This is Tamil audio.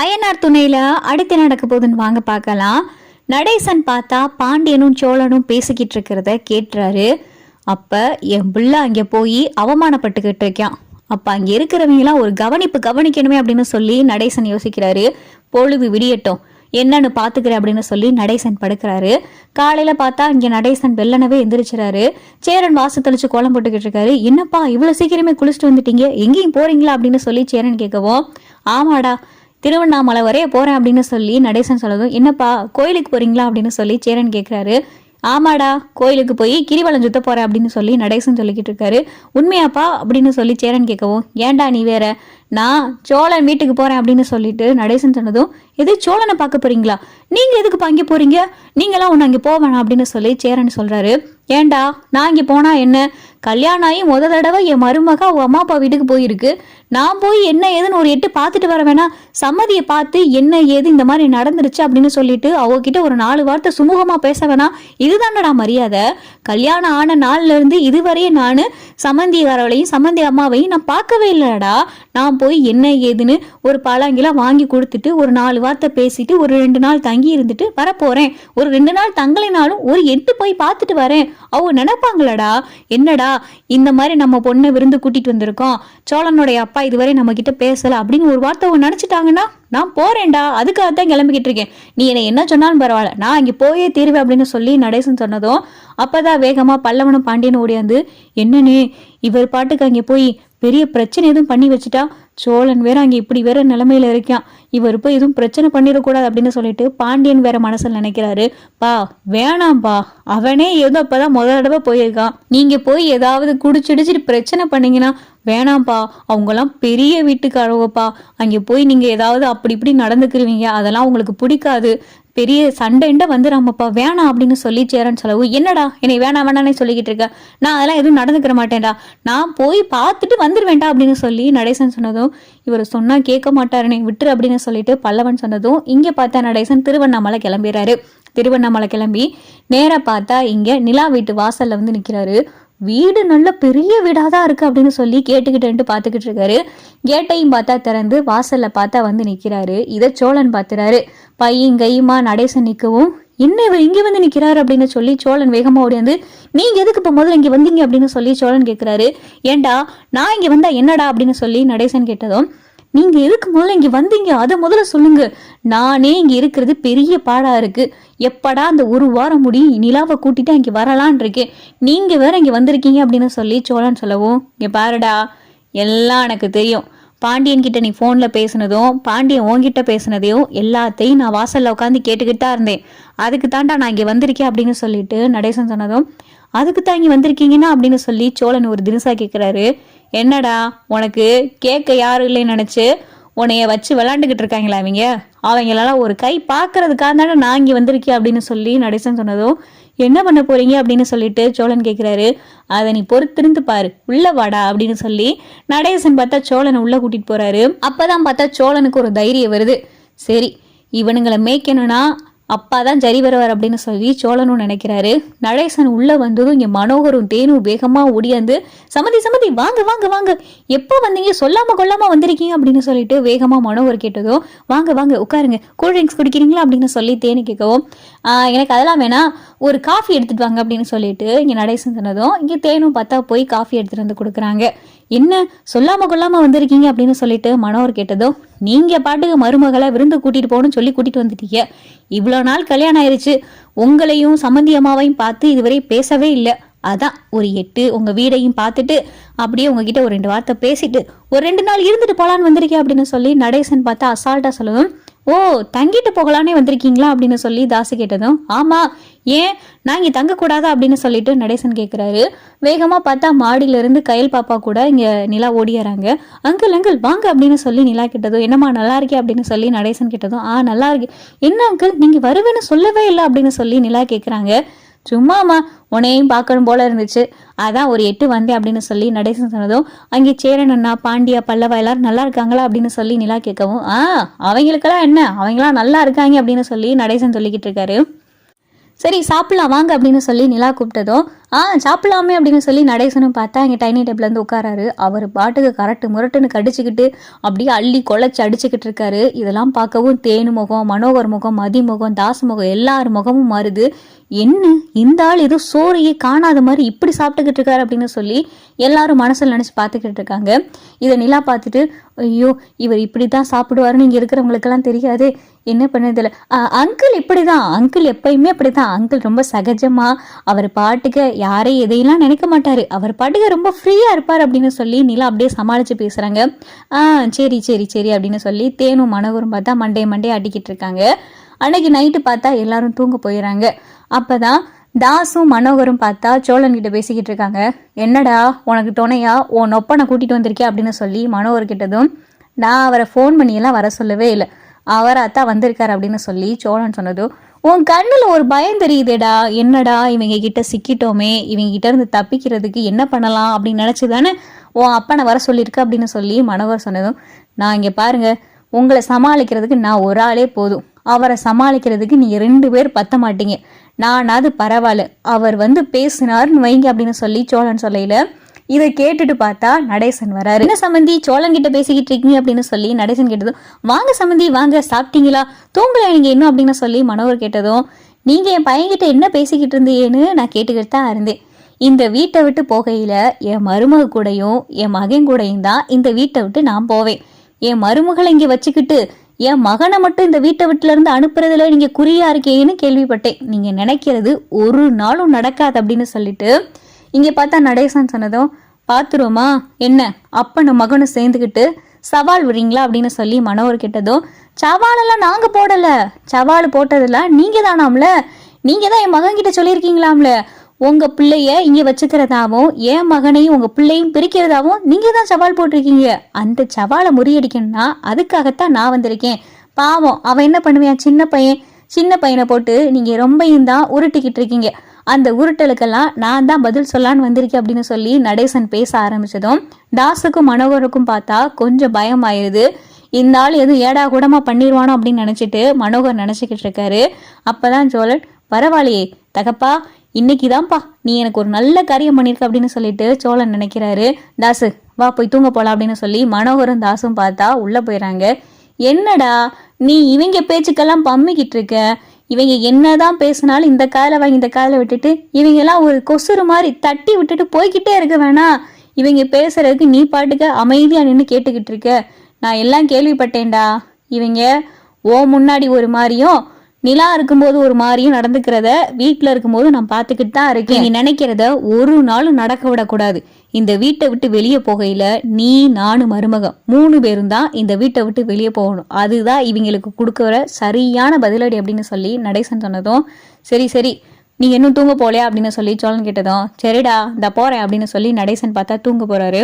அய்யனார் துணையில் அடுத்து நடக்க போகுதுன்னு வாங்க பார்க்கலாம். நடேசன் பார்த்தா பாண்டியனும் சோழனும் பேசிக்கிட்டு இருக்கிறத கேட்டுறாரு. அப்போ என் பிள்ளை அங்கே போய் அவமானப்பட்டுக்கிட்டு இருக்கான். அப்போ அங்கே இருக்கிறவங்களாம் ஒரு கவனிப்பு கவனிக்கணுமே அப்படின்னு சொல்லி நடேசன் யோசிக்கிறாரு. பொழுது விடியட்டும். என்னன்னு பார்த்துக்கிறேன் அப்படின்னு சொல்லி நடேசன் படுக்கிறாரு. காலையில் பார்த்தா இங்கே நடேசன் வெள்ளனவே எந்திரிச்சிறாரு. சேரன் வாசு தெளிச்சு கோலம் போட்டுக்கிட்டு இருக்காரு. என்னப்பா இவ்வளோ சீக்கிரமே குளிச்சுட்டு வந்துட்டீங்க? எங்கேயும் போறீங்களா அப்படின்னு சொல்லி சேரன் கேட்கவும் ஆமாடா திருவண்ணாமலை வரைய போறேன் அப்படின்னு சொல்லி நடேசன் சொல்லதும் என்னப்பா கோயிலுக்கு போறீங்களா? அப்படின்னு சொல்லி சேரன் கேட்குறாரு ஆமாடா கோயிலுக்கு போய் கிரிவலம் சுத்த போகிறேன் அப்படின்னு சொல்லி நடேசன் சொல்லிக்கிட்டு இருக்காரு. உண்மையாப்பா? அப்படின்னு சொல்லி சேரன் கேட்கவும் ஏன்டா நீ வேற? நான் சோழன் வீட்டுக்கு போறேன் அப்படின்னு சொல்லிட்டு நடேசன் சொன்னதும் எது சோழனை பார்க்க போறீங்களா? நீங்க எதுக்குப்பா அங்கே போறீங்க? நீங்களாம் ஒன்று அங்கே போவேணா அப்படின்னு சொல்லி சேரன் சொல்றாரு. ஏன்டா நான் இங்கே போனா என்ன? கல்யாணம் ஆகி முத தடவை என் மருமக அவ அம்மா அப்பா வீட்டுக்கு போயிருக்கு. நான் போய் என்ன ஏதுன்னு ஒரு எட்டு பார்த்துட்டு வர வேணா சம்மதியை பார்த்து என்ன ஏது இந்த மாதிரி நடந்துருச்சு அப்படின்னு சொல்லிட்டு அவகிட்ட ஒரு நாலு வார்த்தை சுமூகமாக பேச வேணாம் இதுதானடா மரியாதை. கல்யாணம் ஆன நாள்ல இருந்து இதுவரையும் நான் சம்மந்திகாரவளையும் சம்மந்தி அம்மாவையும் நான் பார்க்கவே இல்லைடா. நான் போய் என்ன ஏதுன்னு ஒரு பழங்கிலாம் வாங்கி கொடுத்துட்டு ஒரு நாலு வார்த்தை பேசிட்டு ஒரு ரெண்டு நாள் தங்கி இருந்துட்டு வரப்போகிறேன் ஒரு ரெண்டு நாள் தங்கலைனாலும் ஒரு எட்டு போய் பார்த்துட்டு வரேன். அவங்க நினைப்பாங்களடா. என்னடா இந்த மாதிரி நம்ம பொண்ணை விருந்து கூட்டிகிட்டு வந்திருக்கோம். சோழனுடைய அப்பா இதுவரை நம்ம கிட்ட பேசல அப்படின்னு ஒரு வார்த்தை அவங்க நினைச்சிட்டாங்கன்னா நான் போறேன்டா அதுக்காக தான் கிளம்பிக்கிட்டு இருக்கேன். நீ என்னை என்ன சொன்னாலும் பரவாயில்ல. நான் அங்கே போயே தீருவேன் அப்படின்னு சொல்லி நடேசன் சொன்னதும் அப்பதான் வேகமா பல்லவனும் பாண்டியனும் ஓடியாந்து என்னன்னு இவர் பாட்டுக்கு அங்கே போய் பெரிய பிரச்சனை எதுவும் பண்ணி வச்சுட்டா? சோழன் வேற அங்கே இப்படி வேற நிலைமையில இருக்கான். இவர் போய் எதுவும் பிரச்சனை பண்ணிடக்கூடாது அப்படின்னு சொல்லிட்டு பாண்டியன் வேற மனசில் நினைக்கிறாரு. பா வேணாம்பா. அவனே ஏதோ அப்பதான் முதல் தடவை போயிருக்கான். நீங்க போய் ஏதாவது குடிச்சிடிச்சிட்டு பிரச்சனை பண்ணீங்கன்னா வேணாம்ப்பா அவங்கெல்லாம் பெரிய வீட்டுக்காரவப்பா அங்கே போய் நீங்கள் ஏதாவது அப்படி இப்படி நடந்துக்கிருவீங்க. அதெல்லாம் உங்களுக்கு பிடிக்காது. பெரிய சண்டைண்ட வந்துடாமப்பா வேணாம் அப்படின்னு சொல்லி சேரன் சொல்லவும் என்னடா என்னை வேணாம் வேணான்னு சொல்லிக்கிட்டு இருக்க? நான் அதெல்லாம் எதுவும் நடந்துக்கிற மாட்டேன்டா. நான் போய் பார்த்துட்டு வந்துடுவேண்டா அப்படின்னு சொல்லி நடேசன் சொன்னதும் இவர் சொன்னால் கேட்க மாட்டாருனே விட்டுரு அப்படின்னு சொல்லிட்டு பல்லவன் சொன்னதும் இங்கே பார்த்தா நடேசன் திருவண்ணாமலை கிளம்பிடுறாரு திருவண்ணாமலை கிளம்பி நேராக பார்த்தா இங்கே நிலா வீட்டு வாசலில் வந்து நிற்கிறாரு வீடு நல்ல பெரிய வீடாக தான் இருக்குது அப்படின்னு சொல்லி கேட்டுக்கிட்டேன்ட்டு பார்த்துக்கிட்டு இருக்காரு. கேட்டையும் பார்த்தா திறந்து வாசலில் பார்த்தா வந்து நிற்கிறாரு இதை சோழன் பார்த்துறாரு பையன் கையுமா நடேசன் நிற்கவும் என்ன இவர் இங்கே வந்து நிற்கிறாரு அப்படின்னு சொல்லி சோழன் வேகமாக ஓடியாந்து நீங்கள் எதுக்கு இப்போ முதல்ல இங்கே வந்தீங்க? அப்படின்னு சொல்லி சோழன் கேட்குறாரு. ஏன்டா நான் இங்கே வந்தால் என்னடா? அப்படின்னு சொல்லி நடேசன் கேட்டதும் நீங்க இருக்கும்போது முதல்ல இங்க வந்தீங்க அதை முதல்ல சொல்லுங்க. நானே இங்க இருக்கிறது பெரிய பாடா இருக்கு. எப்படா அந்த ஒரு வாரம் முடி நிலாவை கூட்டிட்டு இங்கே வரலான் இருக்கேன். நீங்க வேற இங்க வந்திருக்கீங்க அப்படின்னு சொல்லி சோழன் சொல்லவும் இங்க பாருடா எல்லாம் எனக்கு தெரியும். பாண்டியன் கிட்ட நீ ஃபோனில் பேசுனதும் பாண்டியன் உன்கிட்ட பேசுனதையும் எல்லாத்தையும் நான் வாசலில் உட்காந்து கேட்டுக்கிட்டு தான் இருந்தேன். அதுக்கு தாண்டா நான் இங்கே வந்திருக்கேன் அப்படின்னு சொல்லிட்டு நடேசன் சொன்னதும் அதுக்கு தான் இங்கே வந்திருக்கீங்கன்னா அப்படின்னு சொல்லி சோழன் ஒரு தினசா கேட்குறாரு என்னடா உனக்கு கேட்க யாரும் இல்லைன்னு நினச்சி உன்னைய வச்சு விளாண்டுக்கிட்டு இருக்காங்களா அவங்க அவங்களெல்லாம் ஒரு கை பார்க்கறதுக்காக தானே நான் இங்கே வந்திருக்கேன் அப்படின்னு சொல்லி நடேசன் சொன்னதும் என்ன பண்ண போறீங்க? அப்படின்னு சொல்லிட்டு சோழன் கேட்குறாரு அதை நீ பொறுத்திருந்து பாரு. உள்ள வாடா அப்படின்னு சொல்லி நடேசன் பார்த்தா சோழனை உள்ள கூட்டிட்டு போறாரு. அப்பதான் பார்த்தா சோழனுக்கு ஒரு தைரியம் வருது. சரி இவனுங்களை மேய்க்கணும்னா அப்பா தான் சரி வருவார் அப்படின்னு சொல்லி சோழனும் நினைக்கிறாரு. நடேசன் உள்ள வந்ததும் இங்க மனோகரும் தேனும் வேகமா ஓடியாந்து சமதி சமதி வாங்க வாங்க வாங்க. எப்போ வந்தீங்க? சொல்லாம கொள்ளாம வந்திருக்கீங்க அப்படின்னு சொல்லிட்டு வேகமா மனோகர் கேட்டதும் வாங்க வாங்க உட்காருங்க. கூல் ட்ரிங்க்ஸ் குடிக்கிறீங்களா? அப்படின்னு சொல்லி தேனு கேட்கவும் எனக்கு அதெல்லாம் வேணாம். ஒரு காஃபி எடுத்துட்டு வாங்க அப்படின்னு சொல்லிட்டு இங்க நடேசன் சொன்னதும் இங்க தேனும் பார்த்தா போய் காஃபி எடுத்துட்டு வந்து கொடுக்குறாங்க. என்ன சொல்லாம கொள்ளாம வந்திருக்கீங்க அப்படின்னு சொல்லிட்டு மனோர் கேட்டதோ நீங்க பாட்டுக்கு மருமகளை விருந்து கூட்டிட்டு போகணும்னு சொல்லி கூட்டிட்டு வந்துட்டீங்க. இவ்வளோ நாள் கல்யாணம் ஆயிடுச்சு உங்களையும் சம்மந்தி அம்மாவையும் பார்த்து இதுவரை பேசவே இல்லை. அதான் ஒரு எட்டு உங்க வீடையும் பார்த்துட்டு அப்படியே உங்ககிட்ட ஒரு ரெண்டு வார்த்தை பேசிட்டு ஒரு ரெண்டு நாள் இருந்துட்டு போகலான்னு வந்திருக்கேன் அப்படின்னு சொல்லி நடேசன் பார்த்தா அசால்ட்டா சொல்லவும் ஓ தங்கிட்டு போகலானே வந்திருக்கீங்களா அப்படின்னு சொல்லி தாசு கேட்டதும் ஆமா ஏன்? நான் இங்கே தங்கக்கூடாதா அப்படின்னு சொல்லிட்டு நடேசன் கேட்குறாரு வேகமாக பார்த்தா மாடியில இருந்து கயல் பாப்பா கூட இங்கே நிலா ஓடியாராங்க அங்கிள் அங்கிள் வாங்க அப்படின்னு சொல்லி நிலா கேட்டதும் என்னம்மா நல்லா இருக்கே அப்படின்னு சொல்லி நடேசன் கேட்டதும் ஆ நல்லா இருக்கு. என்ன அங்கிள் நீங்கள் வருவேன்னு சொல்லவே இல்லை அப்படின்னு சொல்லி நிலா கேட்குறாங்க சும்மாம்மா உன்னையும் பார்க்கணும் போல இருந்துச்சு. அதான் ஒரு எட்டு வந்தேன் அப்படின்னு சொல்லி நடேசன் சொன்னதும் அங்கே சேரன் அண்ணா பாண்டியா பல்லவா எல்லாரும் நல்லா இருக்காங்களா அப்படின்னு சொல்லி நிலா கேட்கவும் ஆ அவங்களுக்கெல்லாம் என்ன? அவங்களாம் நல்லா இருக்காங்க அப்படின்னு சொல்லி நடேசன் சொல்லிக்கிட்டு இருக்காரு. சரி சாப்பிடலாம் வாங்க அப்படின்னு சொல்லி நிலா கூப்பிட்டதும் ஆ சாப்பிடலாமே அப்படின்னு சொல்லி நடேசனும் பார்த்தா இங்கே டைனிங் டேபிள் வந்து உட்காராரு. அவர் பாட்டுக்கு கரெக்டு முரட்டுன்னு கடிச்சுக்கிட்டு அப்படியே அள்ளி கொலைச்சு அடிச்சுக்கிட்டு இருக்காரு. இதெல்லாம் பார்க்கவும் தேனு முகம் மனோகர் முகம் மதி முகம் தாஸ் முகம் எல்லார் முகமும் மாறுது. என்ன? இந்த ஆள் ஏதோ சோறையே காணாத மாதிரி இப்படி சாப்பிட்டுக்கிட்டு இருக்காரு அப்படின்னு சொல்லி எல்லாரும் மனசில் நினச்சி பார்த்துக்கிட்டு இருக்காங்க. இதை நிலா பார்த்துட்டு ஐயோ இவர் இப்படி தான் சாப்பிடுவாருன்னு இங்கே இருக்கிறவங்களுக்கெல்லாம் தெரியாது. என்ன பண்ணதில்ல அங்கிள் இப்படி தான் அங்கிள் எப்பயுமே அப்படி தான் அங்கிள் ரொம்ப சகஜமாக அவர் பாட்டுக்கு யாரையும் எதையெல்லாம் நினைக்க மாட்டார். அவர் பாட்டுக்கு ரொம்ப ஃப்ரீயாக இருப்பார் அப்படின்னு சொல்லி நிலா அப்படியே சமாளித்து பேசுகிறாங்க ஆ சரி சரி சரி அப்படின்னு சொல்லி தேனும் மனோகரும் பார்த்தா மண்டே மண்டே அடிக்கிட்டு இருக்காங்க. அன்னைக்கு நைட்டு பார்த்தா எல்லாரும் தூங்க போயிடுறாங்க அப்பதான் தாஸும் மனோகரும் பார்த்தா சோழன்கிட்ட பேசிக்கிட்டு இருக்காங்க. என்னடா உனக்கு துணையா? உன் ஒப்பனை கூட்டிகிட்டு வந்திருக்கே அப்படின்னு சொல்லி மனோகர் கிட்டதும் நான் அவரை ஃபோன் பண்ணியெல்லாம் வர சொல்லவே இல்லை. அவர் அத்தா வந்திருக்கார் அப்படின்னு சொல்லி சோழன் சொன்னதும் உன் கண்ணில் ஒரு பயம் தெரியுதேடா. என்னடா இவங்க கிட்ட சிக்கிட்டோமே. இவங்க கிட்ட இருந்து தப்பிக்கிறதுக்கு என்ன பண்ணலாம் அப்படின்னு நினச்சி தானே உன் அப்பனை வர சொல்லியிருக்க அப்படின்னு சொல்லி மனவர் சொன்னதும் நான் இங்கே பாருங்க உங்களை சமாளிக்கிறதுக்கு நான் ஒரு ஆளே போதும். அவரை சமாளிக்கிறதுக்கு நீங்கள் ரெண்டு பேர் பத்த மாட்டீங்க. நானாவது பரவாயில்ல. அவர் வந்து பேசினார்னு வைங்க அப்படின்னு சொல்லி சோழன் சொல்லையில் இதை கேட்டுட்டு பார்த்தா நடேசன் வராரு. என்ன சம்மந்தி சோழன் கிட்ட பேசிக்கிட்டு இருக்கீங்க? அப்படின்னு சொல்லி நடேசன் கேட்டதும் வாங்க சம்மந்தி வாங்க சாப்பிட்டீங்களா? தூங்கல நீங்க இன்னும்? அப்படின்னு சொல்லி மனோவர் கேட்டதும் நீங்க என் பையன்கிட்ட என்ன பேசிக்கிட்டு இருந்தீங்கன்னு நான் கேட்டுக்கிட்டு தான் இருந்தேன். இந்த வீட்டை விட்டு போகையில என் மருமக கூடயும் என் மகன் கூடயும் தான் இந்த வீட்டை விட்டு நான் போவேன். என் மருமகளை இங்கே வச்சுக்கிட்டு என் மகனை மட்டும் இந்த வீட்டை விட்டுல இருந்து அனுப்புறதுல நீங்க குறியா இருக்கீங்கன்னு கேள்விப்பட்டேன். நீங்க நினைக்கிறது ஒரு நாளும் நடக்காது அப்படின்னு சொல்லிட்டு இங்கே பார்த்தா நடேசன் சொன்னதும் பார்த்துருவோமா என்ன அப்பனும் மகனும் சேர்ந்துக்கிட்டு சவால் விடுறீங்களா? அப்படின்னு சொல்லி மனோர் கிட்டதும் சவாலெல்லாம் நாங்கள் போடலை. சவால் போட்டதெல்லாம் நீங்கள் தானாம்ல. நீங்கள் தான் என் மகன் கிட்ட சொல்லியிருக்கீங்களாம்ல. உங்கள் பிள்ளைய இங்கே வச்சுக்கிறதாவும் என் மகனையும் உங்கள் பிள்ளையும் பிரிக்கிறதாவும் நீங்கள் தான் சவால் போட்டிருக்கீங்க. அந்த சவாலை முறியடிக்கணும்னா அதுக்காகத்தான் நான் வந்திருக்கேன். பாவம் அவன் என்ன பண்ணுவேன்? சின்ன பையன் சின்ன பையனை போட்டு நீங்கள் ரொம்பையும் தான் உருட்டிக்கிட்டு இருக்கீங்க. அந்த உருட்டலுக்கெல்லாம் நான் தான் பதில் சொல்லான்னு வந்திருக்கேன் அப்படின்னு சொல்லி நடேசன் பேச ஆரம்பிச்சதும் தாஸுக்கும் மனோகருக்கும் பார்த்தா கொஞ்சம் பயம் ஆயிருது இந்த ஆள் எதுவும் ஏடா கூடமா பண்ணிடுவானோ அப்படின்னு நினச்சிட்டு மனோகர் நினச்சிக்கிட்டு இருக்காரு. அப்போதான் சோழன் பரவாயில்லையே தகப்பா இன்னைக்கு தான்ப்பா நீ எனக்கு ஒரு நல்ல காரியம் பண்ணியிருக்க அப்படின்னு சொல்லிட்டு சோழன் நினைக்கிறாரு. தாசு வா போய் தூங்க போலாம் அப்படின்னு சொல்லி மனோகரும் தாசும் பார்த்தா உள்ளே போயிடறாங்க என்னடா நீ இவங்க பேச்சுக்கெல்லாம் பம்மிக்கிட்டு இருக்க? இவங்க என்னதான் பேசினாலும் இந்த காலை வாங்கி இந்த காலை விட்டுட்டு இவங்க எல்லாம் ஒரு கொசுறு மாதிரி தட்டி விட்டுட்டு போய்கிட்டே இருக்க வேணாம் இவங்க பேசுறதுக்கு நீ பாட்டுக்க அமைதியா நின்று கேட்டுக்கிட்டு இருக்க. நான் எல்லாம் கேள்விப்பட்டேன்டா. இவங்க ஓ முன்னாடி ஒரு மாதிரியும் நிலா இருக்கும்போது ஒரு மாதிரியும் நடந்துக்கிறத வீட்டில் இருக்கும்போது நான் பார்த்துக்கிட்டு தான் இருக்கேன். நீ நினைக்கிறத ஒரு நாளும் நடக்க விடக்கூடாது. இந்த வீட்டை விட்டு வெளியே போகையில் நீ நானு மருமகம் மூணு பேரும் தான் இந்த வீட்டை விட்டு வெளியே போகணும். அதுதான் இவங்களுக்கு கொடுக்குற சரியான பதிலடி அப்படின்னு சொல்லி நடேசன் சொன்னதும் சரி சரி நீ இன்னும் தூங்க போலையா அப்படின்னு சொல்லி சோழன் கேட்டதும் சரிடா இந்த போகிறேன் அப்படின்னு சொல்லி நடேசன் பார்த்தா தூங்க போகிறாரு